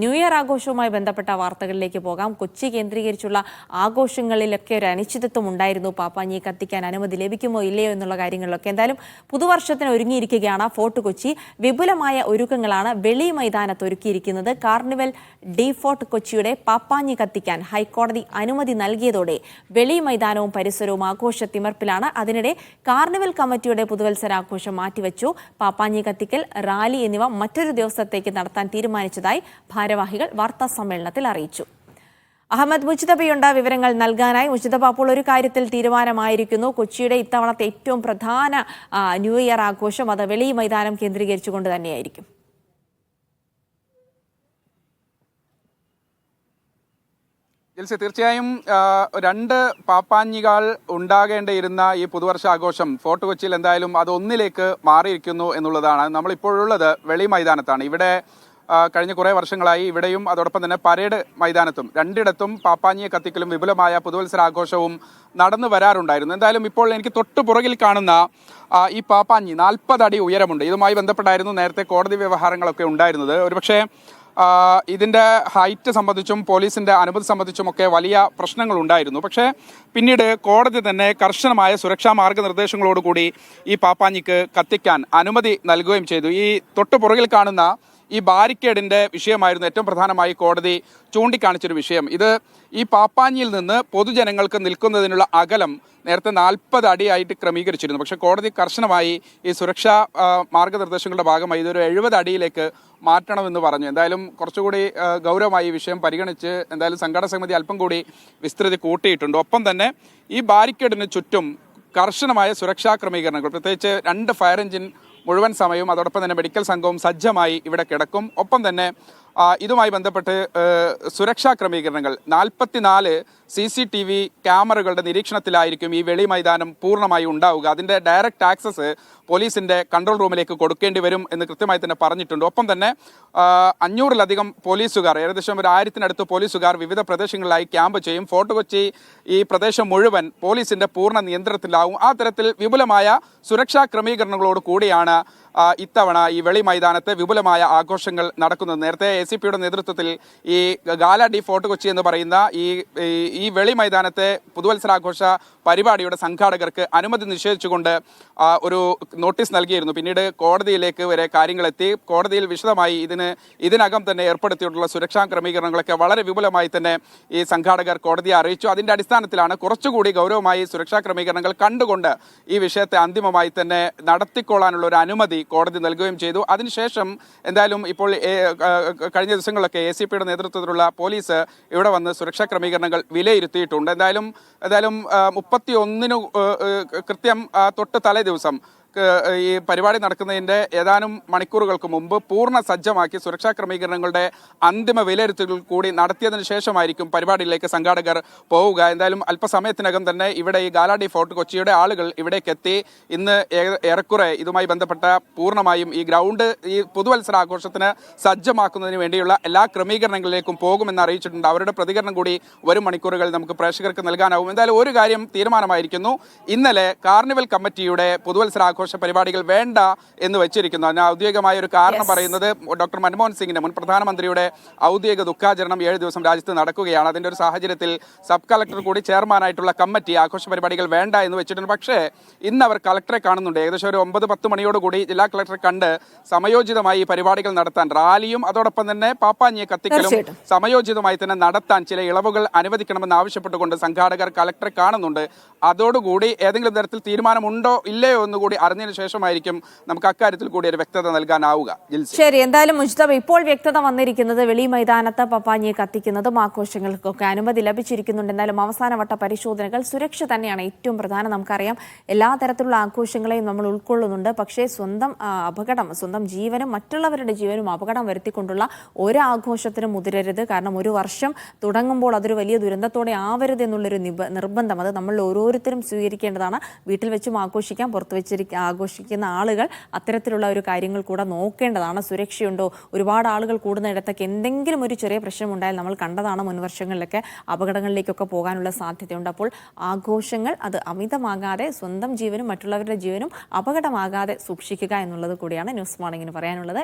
New year ആഘോഷവുമായി ബന്ധപ്പെട്ട വാർത്തകളിലേക്ക് പോകാം. കൊച്ചി കേന്ദ്രീകരിച്ചുള്ള ആഘോഷങ്ങളിലൊക്കെ ഒരു അനിശ്ചിതത്വം ഉണ്ടായിരുന്നു. പാപ്പാഞ്ഞിയെ കത്തിക്കാൻ അനുമതി ലഭിക്കുമോ ഇല്ലയോ എന്നുള്ള കാര്യങ്ങളിലൊക്കെ. എന്തായാലും പുതുവർഷത്തിന് ഒരുങ്ങിയിരിക്കുകയാണ് ഫോർട്ട് കൊച്ചി. വിപുലമായ ഒരുക്കങ്ങളാണ് വെളി മൈതാനത്ത് ഒരുക്കിയിരിക്കുന്നത്. കാർണിവൽ ഡി ഫോർട്ട് കൊച്ചിയുടെ പാപ്പാഞ്ഞി കത്തിക്കാൻ ഹൈക്കോടതി അനുമതി നൽകിയതോടെ വെളി മൈതാനവും പരിസരവും ആഘോഷത്തിമർപ്പിലാണ്. അതിനിടെ കാർണിവൽ കമ്മിറ്റിയുടെ പുതുവത്സരാഘോഷം മാറ്റിവെച്ചു. പാപ്പാഞ്ഞി കത്തിക്കൽ റാലി എന്നിവ മറ്റൊരു ദിവസത്തേക്ക് നടത്താൻ തീരുമാനിച്ചതായി ഭാരവാഹികൾ വാർത്താ സമ്മേളനത്തിൽ അറിയിച്ചു. അഹമ്മദ് മുജിതബയുണ്ട് വിവരങ്ങൾ നൽകാനായി. മുജിതബ അപ്പോൾ ഒരു കാര്യത്തിൽ തീരുമാനമായിരിക്കുന്നു. കൊച്ചിയുടെ ഇത്തവണത്തെ ഏറ്റവും പ്രധാന ന്യൂ ഇയർ ആഘോഷം അത് വെളി മൈതാനം കേന്ദ്രീകരിച്ചുകൊണ്ട് തന്നെയായിരിക്കും. ജിൽസി തീർച്ചയായും രണ്ട് പാപ്പാഞ്ഞികൾ ഉണ്ടാകേണ്ടിയിരുന്ന ഈ പുതുവർഷാഘോഷം ഫോർട്ട് കൊച്ചിയിൽ എന്തായാലും അത് ഒന്നിലേക്ക് മാറിയിരിക്കുന്നു എന്നുള്ളതാണ്. നമ്മളിപ്പോഴുള്ളത് വെളി മൈതാനത്താണ്. ഇവിടെ കഴിഞ്ഞ കുറേ വർഷങ്ങളായി ഇവിടെയും അതോടൊപ്പം തന്നെ പരേഡ് മൈതാനത്തും രണ്ടിടത്തും പാപ്പാഞ്ഞിയെ കത്തിക്കലും വിപുലമായ പുതുവത്സര ആഘോഷവും നടന്നു വരാറുണ്ടായിരുന്നു. എന്തായാലും ഇപ്പോൾ എനിക്ക് തൊട്ടു പുറകിൽ കാണുന്ന ഈ പാപ്പാഞ്ഞി നാൽപ്പതടി ഉയരമുണ്ട്. ഇതുമായി ബന്ധപ്പെട്ടായിരുന്നു നേരത്തെ കോടതി വ്യവഹാരങ്ങളൊക്കെ ഉണ്ടായിരുന്നത്. ഒരുപക്ഷേ ഇതിന്റെ ഹൈറ്റ് സംബന്ധിച്ചും പോലീസിന്റെ അനുമതി സംബന്ധിച്ചും ഒക്കെ വലിയ പ്രശ്നങ്ങൾ ഉണ്ടായിരുന്നു പക്ഷേ പിന്നീട് കോടതി തന്നെ കർശനമായ സുരക്ഷാ മാർഗനിർദ്ദേശങ്ങളോടുകൂടി ഈ പാപ്പാഞ്ഞിക്ക് കത്തിക്കാൻ അനുമതി നൽകുകയും ചെയ്തു. ഈ തൊട്ടു പുറകിൽ കാണുന്ന ഈ ബാരിക്കേഡിന്റെ വിഷയമായിരുന്നു ഏറ്റവും പ്രധാനമായി കോടതി ചൂണ്ടിക്കാണിച്ചൊരു വിഷയം. ഇത് ഈ പാപ്പാഞ്ഞിയിൽ നിന്ന് പൊതുജനങ്ങൾക്ക് നിൽക്കുന്നതിനുള്ള അകലം നേരത്തെ നാൽപ്പത് അടിയായിട്ട് ക്രമീകരിച്ചിരുന്നു. പക്ഷേ കോടതി കർശനമായി ഈ സുരക്ഷാ മാർഗനിർദ്ദേശങ്ങളുടെ ഭാഗമായി ഇതൊരു എഴുപത് അടിയിലേക്ക് മാറ്റണമെന്ന് പറഞ്ഞു. എന്തായാലും കുറച്ചുകൂടി ഗൗരവമായി ഈ വിഷയം പരിഗണിച്ച് എന്തായാലും സംഘടന സമിതി അല്പം കൂടി വിസ്തൃതി കൂട്ടിയിട്ടുണ്ട്. ഒപ്പം തന്നെ ഈ ബാരിക്കേഡിന് ചുറ്റും കർശനമായ സുരക്ഷാ ക്രമീകരണങ്ങൾ പ്രത്യേകിച്ച് രണ്ട് ഫയർ എഞ്ചിൻ മുഴുവൻ സമയവും അതോടൊപ്പം തന്നെ മെഡിക്കൽ സംഘവും സജ്ജമായി ഇവിടെ കിടക്കും. ഒപ്പം തന്നെ ഇതുമായി ബന്ധപ്പെട്ട് സുരക്ഷാ ക്രമീകരണങ്ങൾ. നാൽപ്പത്തിനാല് സി സി ടി വി ക്യാമറകളുടെ നിരീക്ഷണത്തിലായിരിക്കും ഈ വെളി മൈതാനം പൂർണമായി ഉണ്ടാവുക. അതിന്റെ ഡയറക്റ്റ് ആക്സസ് പോലീസിന്റെ കൺട്രോൾ റൂമിലേക്ക് കൊടുക്കേണ്ടി വരും എന്ന് കൃത്യമായി തന്നെ പറഞ്ഞിട്ടുണ്ട്. ഒപ്പം തന്നെ അഞ്ഞൂറിലധികം പോലീസുകാർ ഏകദേശം ഒരു ആയിരത്തിനടുത്ത് പോലീസുകാർ വിവിധ പ്രദേശങ്ങളിലായി ക്യാമ്പ് ചെയ്യും. ഫോർട്ട് കൊച്ചി ഈ പ്രദേശം മുഴുവൻ പോലീസിന്റെ പൂർണ നിയന്ത്രണത്തിലാവും. ആ തരത്തിൽ വിപുലമായ സുരക്ഷാ ക്രമീകരണങ്ങളോട് കൂടിയാണ് ഇത്തവണ ഈ വെളി മൈതാനത്ത് വിപുലമായ ആഘോഷങ്ങൾ നടക്കുന്നത്. നേരത്തെ സി പിയുടെ നേതൃത്വത്തിൽ ഈ ഗാല ഡി ഫോർട്ട് കൊച്ചി എന്ന് പറയുന്ന ഈ ഈ- വെളി മൈതാനത്തെ പുതുവത്സരാഘോഷ പരിപാടിയുടെ സംഘാടകർക്ക് അനുമതി നിഷേധിച്ചുകൊണ്ട് ഒരു നോട്ടീസ് നൽകിയിരുന്നു. പിന്നീട് കോടതിയിലേക്ക് വരെ കാര്യങ്ങളെത്തി. കോടതിയിൽ വിശദമായി ഇതിന് ഇതിനകം തന്നെ ഏർപ്പെടുത്തിയിട്ടുള്ള സുരക്ഷാ ക്രമീകരണങ്ങളൊക്കെ വളരെ വിപുലമായി തന്നെ ഈ സംഘാടകർ കോടതിയെ അറിയിച്ചു. അതിന്റെ അടിസ്ഥാനത്തിലാണ് കുറച്ചുകൂടി ഗൗരവമായി സുരക്ഷാ ക്രമീകരണങ്ങൾ കണ്ടുകൊണ്ട് ഈ വിഷയത്തെ അന്തിമമായി തന്നെ നടത്തിക്കൊള്ളാനുള്ള ഒരു അനുമതി കോടതി നൽകുകയും ചെയ്തു. അതിനുശേഷം എന്തായാലും ഇപ്പോൾ കഴിഞ്ഞ ദിവസങ്ങളിലൊക്കെ എ സി പിയുടെ നേതൃത്വത്തിലുള്ള പോലീസ് ഇവിടെ വന്ന് സുരക്ഷാ ക്രമീകരണങ്ങൾ വിലയിരുത്തിയിട്ടുണ്ട്. എന്തായാലും എന്തായാലും മുപ്പത്തി ഒന്നിന് കൃത്യം തൊട്ട് തലേ ദിവസം ഈ പരിപാടി നടക്കുന്നതിന്റെ ഏതാനും മണിക്കൂറുകൾക്ക് മുമ്പ് പൂർണ സജ്ജമാക്കി സുരക്ഷാ ക്രമീകരണങ്ങളുടെ അന്തിമ വിലയിരുത്തലുകൾ കൂടി നടത്തിയതിനു ശേഷമായിരിക്കും പരിപാടിയിലേക്ക് സംഘാടകർ പോവുക. എന്തായാലും അല്പസമയത്തിനകം തന്നെ ഇവിടെ ഈ ഗാലാഡി ഫോർട്ട് കൊച്ചിയുടെ ആളുകൾ ഇവിടേക്ക് എത്തി ഇന്ന് ഏറെക്കുറെ ഇതുമായി ബന്ധപ്പെട്ട പൂർണമായും ഈ ഗ്രൗണ്ട് ഈ പുതുവത്സരാഘോഷത്തിന് സജ്ജമാക്കുന്നതിന് വേണ്ടിയുള്ള എല്ലാ ക്രമീകരണങ്ങളിലേക്കും പോകുമെന്ന് അറിയിച്ചിട്ടുണ്ട്. അവരുടെ പ്രതികരണം കൂടി വരും മണിക്കൂറുകൾ നമുക്ക് പ്രേക്ഷകർക്ക് നൽകാനാവും. എന്തായാലും ഒരു കാര്യം തീരുമാനമായിരിക്കുന്നു. ഇന്നലെ കാർണിവൽ കമ്മിറ്റിയുടെ പുതുവത്സരാഘോഷ പരിപാടികൾ വേണ്ട എന്ന് വെച്ചിരിക്കുന്നു. അതിന് ഔദ്യോഗികമായ ഒരു കാരണം പറയുന്നത് ഡോക്ടർ മൻമോഹൻ സിംഗിന്റെ മുൻ പ്രധാനമന്ത്രിയുടെ ഔദ്യോഗിക ദുഃഖാചരണം ഏഴ് ദിവസം രാജ്യത്ത് നടക്കുകയാണ്. അതിന്റെ ഒരു സാഹചര്യത്തിൽ സബ് കളക്ടർ കൂടി ചെയർമാനായിട്ടുള്ള കമ്മിറ്റി ആഘോഷ പരിപാടികൾ വേണ്ട എന്ന് വെച്ചിട്ടുണ്ട്. പക്ഷേ ഇന്ന് അവർ കളക്ടറെ കാണുന്നുണ്ട്. ഏകദേശം ഒരു ഒമ്പത് പത്ത് മണിയോടുകൂടി ജില്ലാ കളക്ടറെ കണ്ട് സമയോചിതമായി ഈ പരിപാടികൾ നടത്താൻ റാലിയും അതോടൊപ്പം തന്നെ പാപ്പാഞ്ഞിയെ കത്തിക്കലും സമയോചിതമായി തന്നെ നടത്താൻ ചില ഇളവുകൾ അനുവദിക്കണമെന്ന് ആവശ്യപ്പെട്ടുകൊണ്ട് സംഘാടകർ കളക്ടറെ കാണുന്നുണ്ട്. അതോടുകൂടി ഏതെങ്കിലും തരത്തിൽ തീരുമാനമുണ്ടോ ഇല്ലയോ എന്ന് കൂടി അറിഞ്ഞതിന് ശേഷമായിരിക്കും നമുക്ക് അക്കാര്യത്തിൽ കൂടി ഒരു വ്യക്തത നൽകാനാവുക. ശരി എന്തായാലും മുജ്തബ് ഇപ്പോൾ വ്യക്തത വന്നിരിക്കുന്നത് വെളി മൈതാനത്ത് പപ്പാഞ്ഞിയെ കത്തിക്കുന്നതും ആഘോഷങ്ങൾക്കൊക്കെ അനുമതി ലഭിച്ചിരിക്കുന്നുണ്ട്. എന്തായാലും അവസാനവട്ട പരിശോധനകൾ സുരക്ഷ തന്നെയാണ് ഏറ്റവും പ്രധാനം. നമുക്കറിയാം എല്ലാ തരത്തിലുള്ള ആഘോഷങ്ങളെയും നമ്മൾ ഉൾക്കൊള്ളുന്നുണ്ട്. പക്ഷേ സ്വന്തം അപകടം സ്വന്തം ജീവനും മറ്റുള്ളവരുടെ ജീവനും അപകടം വരുത്തിക്കൊണ്ടുള്ള ഒരു ആഘോഷത്തിനും മുതിരരുത്. കാരണം ഒരു വർഷം തുടങ്ങുമ്പോൾ അതൊരു വലിയ ദുരന്തത്തോടെ ആവരുത് എന്നുള്ളൊരു നിർബന്ധം അത് നമ്മൾ ഓരോരുത്തരും സ്വീകരിക്കേണ്ടതാണ്. വീട്ടിൽ വെച്ചും ആഘോഷിക്കാം പുറത്ത് വെച്ചിരിക്കുക ആഘോഷിക്കുന്ന ആളുകൾ അത്തരത്തിലുള്ള ഒരു കാര്യങ്ങൾ കൂടെ നോക്കേണ്ടതാണ്. സുരക്ഷയുണ്ടോ? ഒരുപാട് ആളുകൾ കൂടുന്നിടത്തൊക്കെ എന്തെങ്കിലും ഒരു ചെറിയ പ്രശ്നം ഉണ്ടായാൽ നമ്മൾ കണ്ടതാണ് മുൻവർഷങ്ങളിലൊക്കെ അപകടങ്ങളിലേക്കൊക്കെ പോകാനുള്ള സാധ്യതയുണ്ട്. അപ്പോൾ ആഘോഷങ്ങൾ അത് അമിതമാകാതെ സ്വന്തം ജീവനും മറ്റുള്ളവരുടെ ജീവനും അപകടമാകാതെ സൂക്ഷിക്കുക എന്നുള്ളത് കൂടിയാണ് ന്യൂസ് മോർണിംഗിന് പറയാനുള്ളത്.